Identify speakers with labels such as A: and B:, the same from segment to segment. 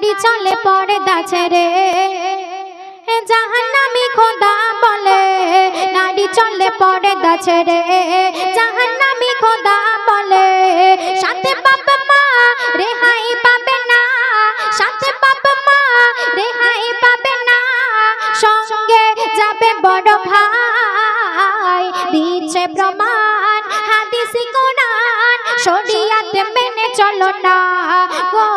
A: নারী চলে পর্দা ছেড়ে জাহান্নামী খোদা বলে, নারী চলে পর্দা ছেড়ে জাহান্নামী খোদা বলে, সাথে বাবা মা রেহাই পাবে না, সাথে বাবা মা রেহাই পাবে না। সঙ্গে যাবে বড় ভাই, দিচ্ছে প্রমাণ, হাদিসি কোরআন শরিয়াতে মেনে চলো না। গো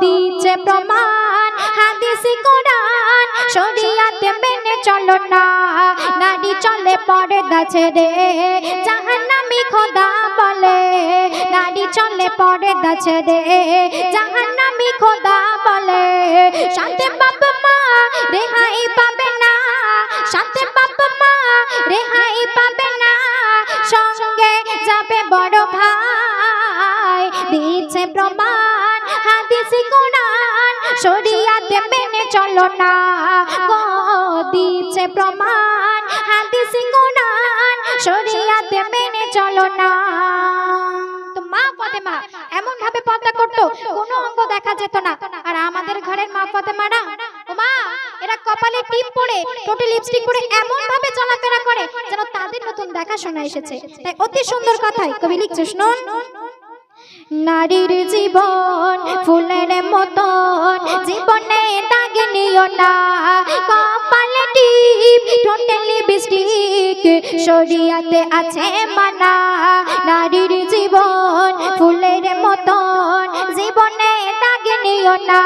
A: দিচ্ছে প্রমাণ, হাদিসি কোরআন। শরিয়াতে মেনে চলো না। নারী চলে পর্দা ছেড়ে জাহান্নামী খোদা বলে। নারী চলে পর্দা ছেড়ে জাহান্নামী খোদা বলে। সাথে বাবা মা শরিয়াতে মেনে চলো না। দিচ্ছে প্রমাণ, হাদিসি কোরআন। শরিয়াতে মেনে চলো না। তো মা করতো দেখা যেত না। আর আমাদের ঘরের মা মা, এরা কপালে টিপ পরে করে, যেন তাদের নতুন দেখাশোনা এসেছে। তাই অতি সুন্দর কথাই কবি লিখছে, শুনুন। নারীর জীবন ফুলের মতন, জীবনে দাগে নিও না। কপালে টিপ, ঠোঁটে লিপস্টিক, শরিয়াতে আছে মানা। নারীর জীবন ফুলের মতন, জীবনে দাগে নিও না।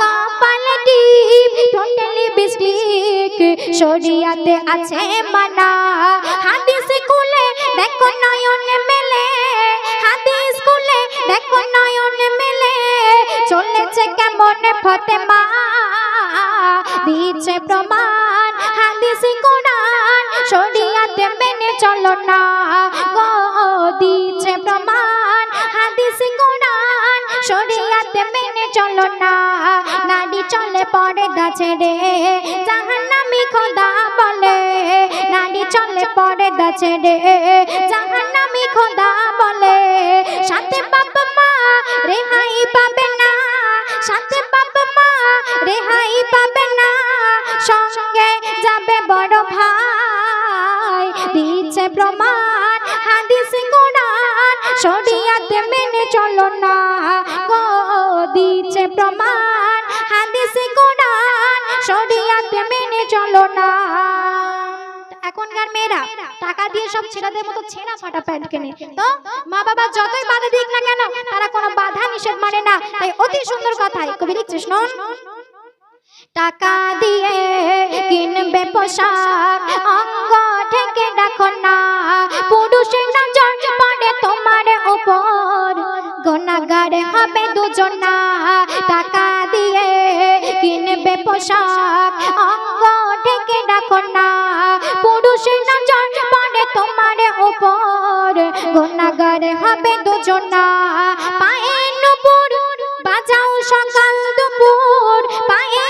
A: কপালে টিপ, ঠোঁটে লিপস্টিক, শরিয়াতে আছে মানা। হাদিস খুলে দেখো নয়ন মেলে। দেখো নয়ন মেলে, চলেছে কেমন ফতেমা? দিচ্ছে প্রমাণ, হাদিস কোরআন, শরিয়াতে মেনে চলো না। গো দিচ্ছে প্রমাণ, হাদিস কোরআন, শরিয়াতে মেনে চলো না। নারী চলে পর্দা ছেড়ে জাহান্নামী খোদা বলে। নারী চলে পর্দা ছেড়ে জাহান্নামী খোদা প্রমাণ, হাদিস কোরআন, শরিয়াতে মেনে চলো না। গো দিচ্ছে প্রমাণ, হাদিস কোরআন, শরিয়াতে মেনে চলো না। এখনকার মেয়েরা টাকা দিয়ে সব ছেলেদের মতো ছেঁড়া ফাটা প্যান্ট কেনে। তো মা বাবা যতই বাধা দিক না কেন, তারা কোনো বাধা নিষেধ মানে না। তাই অতি সুন্দর কথাই। কবি লিখছে টাকা দিয়ে কিনবে পোশাক। অঙ্গ ঢেকে রাখো না। পুরুষের নজর পড়ে তোমার উপর। গোনাগার হবে দুজন। টাকা দিয়ে কিনবে পোশাক। অঙ্গ ঢেকে রাখো না। পুরুষের নজর পড়ে তোমার উপর। গোনাগার হবে দুজন। পায়ে নুপুর, বাজাও সকাল দুপুর। পায়ে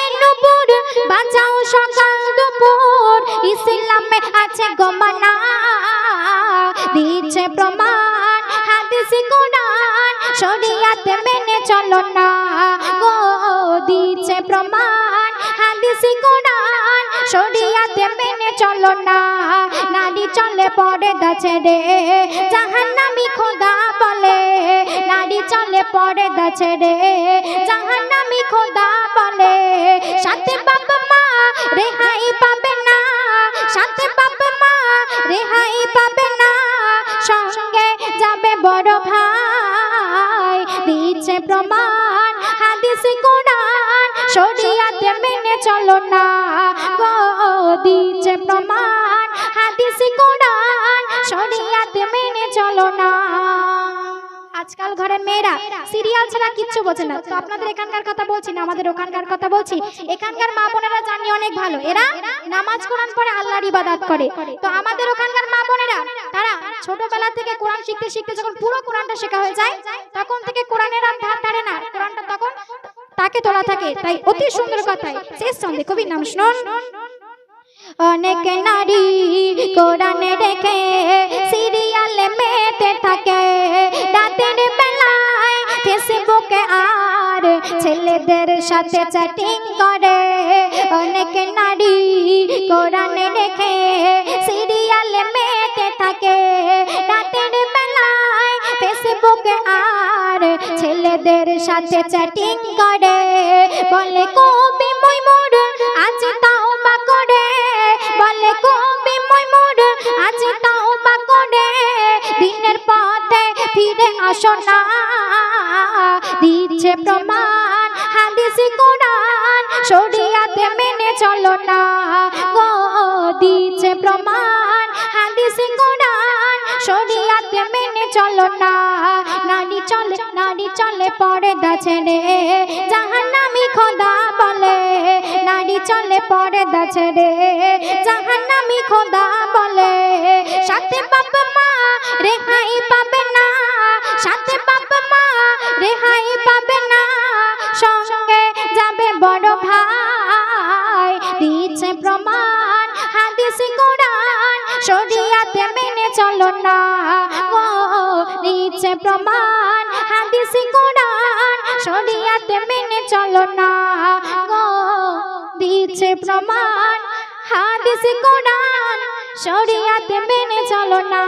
A: বাজাও সকাল দুপুর, ইসলামে আছে গমানা। দিচ্ছে প্রমাণ, হাদিস, কোরআন, শরিয়াতে মেনে চলো না। গো, দিচ্ছে প্রমাণ, হাদিস, কোরআন, শরিয়াতে মেনে চলো না। নারী চলে পর্দা ছেড়ে জাহান্নামী খোদা বলে। নারী চলে পর্দা ছেড়ে জাহান্নামী খোদা বলে সাথে দিচ্ছে প্রমাণ, হাদিস কোরআন, শরিয়াতে মেনে চলো না। গো দিচ্ছে প্রমাণ, হাদিস কোরআন, শরিয়াতে মেনে চলো না। আজকাল ঘরের মেয়েরা সিরিয়াল ছাড়া কিচ্ছু বোঝে না। তো আপনাদের এখানকার কথা বলছি না, আমাদের ওখানকার কথা বলছি। এখানকার মা বোনেরা জানি অনেক ভালো। এরা নামাজ কোরআন পড়ে, আল্লাহর ইবাদত করে। তো আমাদের ওখানকার মা বোনেরা, তারা ছোটবেলা থেকে কোরআন শিখতে শিখতে যখন পুরো কোরআনটা শেখা হয়ে যায় তাকে তোলা থাকে, তাই অতি সুন্দর কথাই। শেষ ছন্দে কবির নাম শুনুন অনেক নারী কোরআনে রেখে সিরিয়াল মেতে থাকে। রাতের বেলায় ফেসবুকে আর ছেলেদের সাথে চ্যাটিং করে। অনেক নারী কোরআনে রেখে সিরিয়ালে মেতে থাকে। বেলায় ফেসবুকে আর ছেলেদের সাথে চ্যাটিং করে। বলে, কবি ময়মুর আজ তাও বা করে। বলে, কবি ময়মুর আজ তাও বা করে। দিনের পথে ফিরে আসো না। দিচ্ছে প্রমাণ, হাদিস, কোরআন, শরিয়াতে মেনে চলো না। গো দিচ্ছে প্রমাণ, হাদিস, কোরআন মেনে চলো না। চলে, নারী চলে পর্দা ছেড়ে। নামি খোদা বলে, নারী চলে ছেড়ে। নামি খোদা বলে, সাথে বাপ মা রেহাই পাবে না। সাথে না ও, নিচে প্রমাণ, হাদিসি কোরআন, শরিয়াতে মেনে চলো না। গো দিচ্ছে প্রমাণ, হাদিসি কোরআন, শরিয়াতে মেনে চলো না।